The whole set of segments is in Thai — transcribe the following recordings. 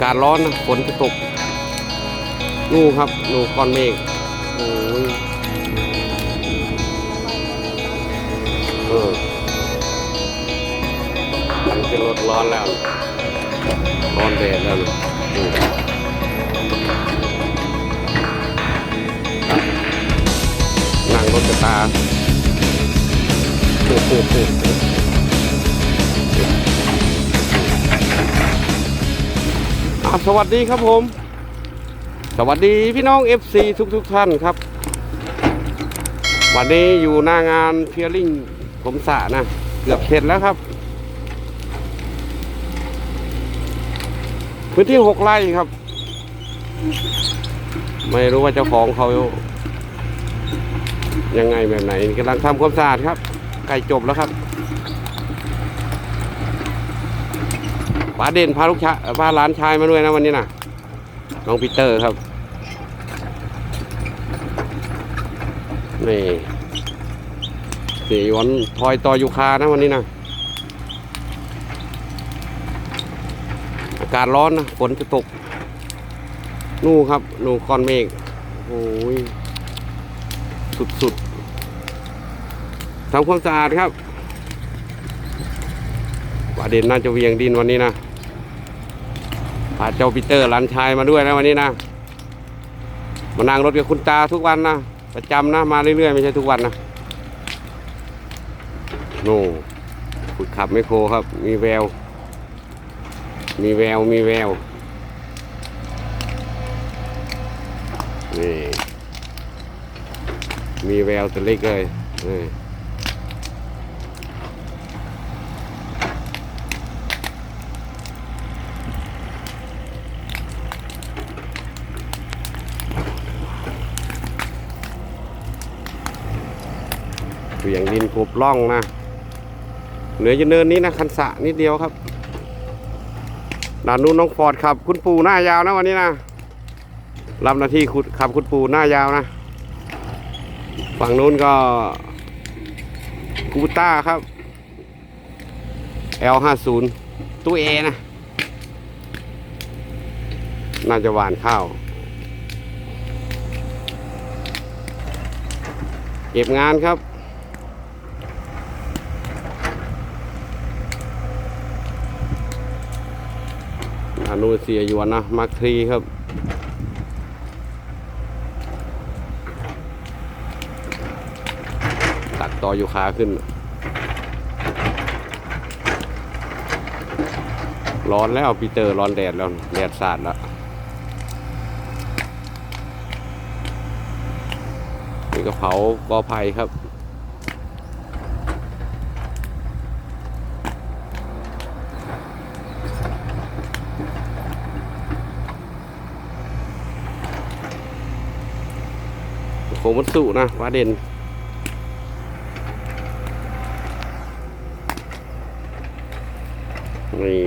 ากาศร้อนนะฝนจะตกนู่ครับนู่ก้อนเมฆโอ้ยเออมันเป็นรถร้อนแล้ว ร้อนแดดแล้วนั่งรถกระตาโอ้โห สวัสดีครับผม สวัสดีพี่น้อง FC ทุกทุกท่านครับ วันนี้อยู่หน้างานเพียริ่งผมสระนะ เกือบเสร็จแล้วครับ พื้นที่หกไร่ครับ ไม่รู้ว่าเจ้าของเขา ยังไงแบบไหนกำลังทำความสะอาดครับ ใกล้จบแล้วครับ ป้าเด่นพาลูกชายพาหลานชายมาด้วยนะวันนี้นะน้องปีเตอร์ครับนี่สีวันทอยต่อยูคานะวันนี้นะอากาศร้อนนะฝนจะตก นู่ครับนู่ก้อนเมฆโอ้ยสุดๆทำความสะอาดครับประเด็นน่าจะเวียงดินวันนี้นะ พาเจ้าปีเตอร์หลานชายมาด้วยนะวันนี้นะมานั่งรถกับคุณตาทุกวันนะประจำนะมาเรื่อยๆไม่ใช่ทุกวันนะโน่ฝึกขับไม่โครครับ มีแวว มีแววมีแววนี่มีแววตัวเล็กเลยนี่ เบี่ยงดินกบล่องนะ เหลือจะเนินนี้นะคันสะนิดเดียวครับด้านนู้นน้องฟอร์ดขับ คุณปูหน้ายาวนะวันนี้นะรับหน้าที่ขุดขับคุณปูหน้ายาวนะ ฝั่งนู้นก็กูต้าครับ L50 ตู้เอนะ น่าจะหวานข้าว เก็บงานครับ อนุเสียยวนนะมาร์คทรีครับตัดต่ออยู่ขาขึ้น ร้อนแล้วปีเตอร์ร้อนแดดแล้ว แดดสาดแล้วนี่ก็เผากอไผ่ครับ โคมัตสุนะฟ้าเด่นนี่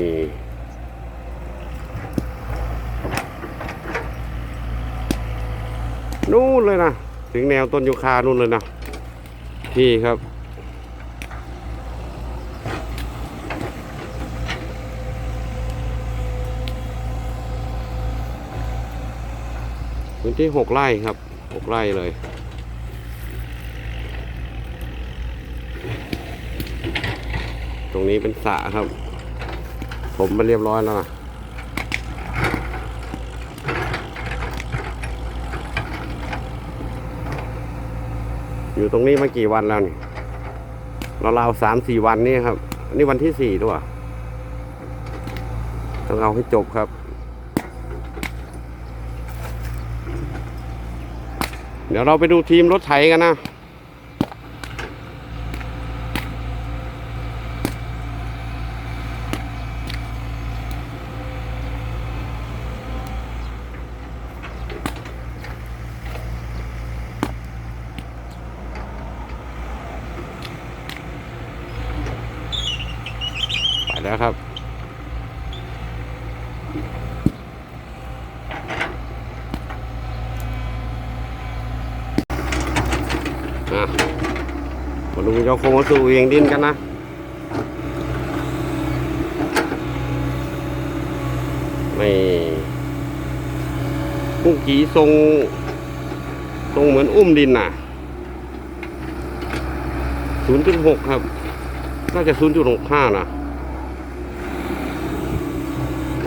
นู่นเลยนะ ถึงแนวต้นยูคานู่นเลยนะพี่ครับพื้นที่หกไร่ครับหกไร่เลย ตรงนี้เป็นสระครับ ผมมาเรียบร้อยแล้วนะอยู่ตรงนี้มากี่วันแล้วนี่เราวๆสามสี่วันนี่ครับนนี้วันที่สี่ด้วยต้องเอาให้จบครับ เดี๋ยวเราไปดูทีมรถไถกันนะ ไปแล้วครับอ่มาดูเจ้าโคงสู่เวียงดินกันนะนนี่กุ้งกีทรง ทรงเหมือนอุ้มดินน่ะ 0.6 ครับ น่าจะ 0.65นะ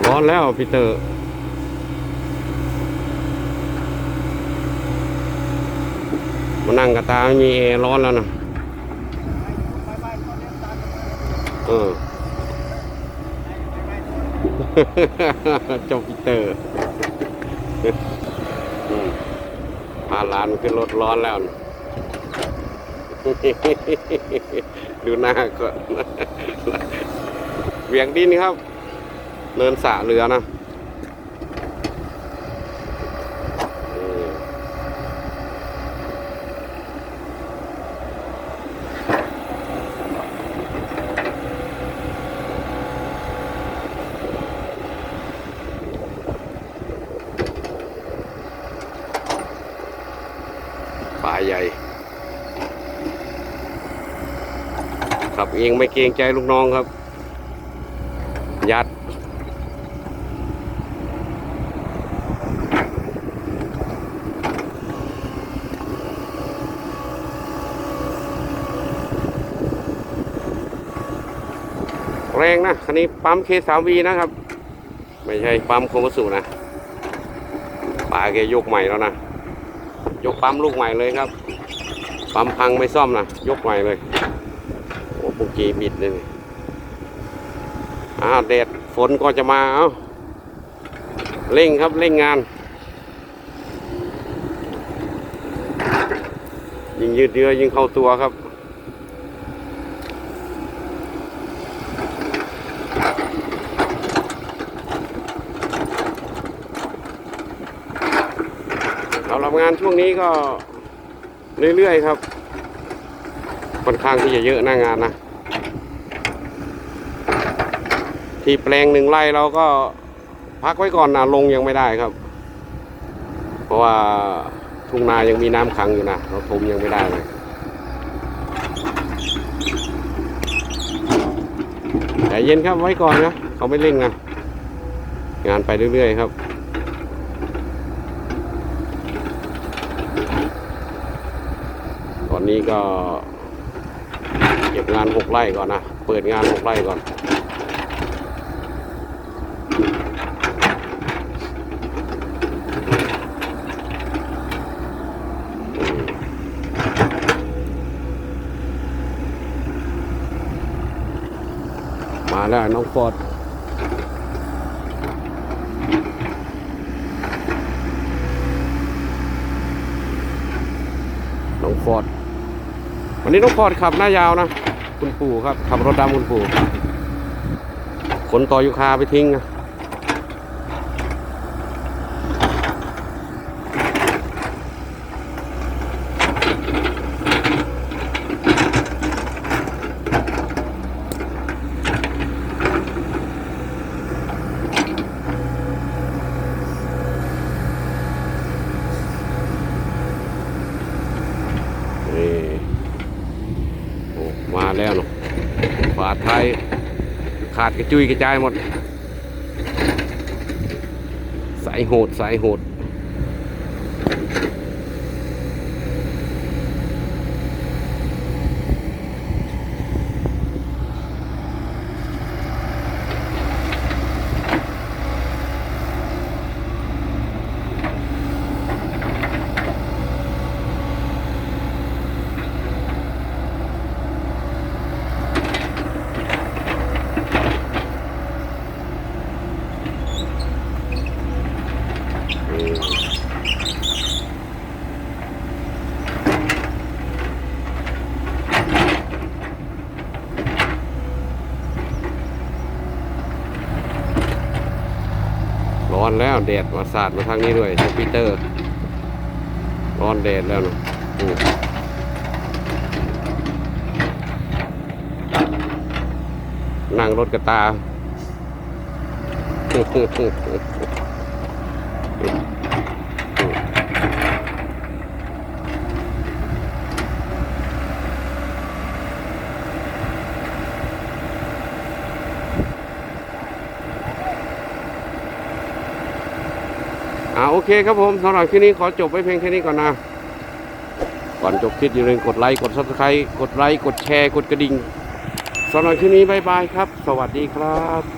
ร้อนแล้วพีเตอร์ มานั่งกระตาไม่มีแอร์ร้อนแล้วนะเออเจบพีเตอร์พาหลานขึ้นรถร้อนแล้วนะดูหน้าก่อนเวียงดินครับ เนินสะเรือนะอืมป่าใหญ่ขับเองไม่เกรงใจลูกน้องครับ ยัด แรงนะคันนี้ปั๊มเคสามวีนะครับ ไม่ใช่ปั๊มโคมัสุนะป่าแกยกใหม่แล้วนะ ยกปั๊มลูกใหม่เลยครับ ปั๊มพังไม่ซ่อมนะ ยกใหม่เลยโอ้ปุกกีบิดเลยอ่าแดดฝนก็จะมาเอาเร่งครับเร่งงาน ยิงยืดเยื้อยิงเข้าตัวครับ รับงานช่วงนี้ก็เรื่อยๆครับค่อนข้างที่จะเยอะหน้างานนะ ที่แปลงหนึ่งไร่เราก็พักไว้ก่อนนะลงยังไม่ได้ครับ เพราะว่าทุ่งนายังมีน้ำขังอยู่นะเราทมยังไม่ได้เลยแต่เย็นครับไว้ก่อนนะเขาไม่เร่งนะงานไปเรื่อยๆครับ ตอ นี้ก็เก็บงานหกไร่ก่อนนะ เปิดงานหกไร่ก่อนมาแล้วน้องฟอดน้องฟอด วันนี้น้องพอดขับหน้ายาวนะ คุณปู่ครับ ขับรถดำคุณปู่ขนต่อยุคาไปทิ้งนะนี่โอ้ มาแล้วเนาะฝาท้ายขาดกระจุยกระจายหมด สายโหดสายโหด อืม ร้อนแล้วแดดมาสาดมาทางนี้ด้วยจ้าปีเตอร์ร้อนแดดแล้วเนอะอืมนั่งรถกระตา อ่าโอเคครับผมสำหรับคลิปนี้ขอจบไว้เพียงแค่นี้ก่อนนะ ก่อนจบคลิปอย่าลืมกดไลค์กดซับสไครต์กดไลค์กดแชร์กดกระดิ่งสำหรับคลิปนี้บายบายครับ สวัสดีครับ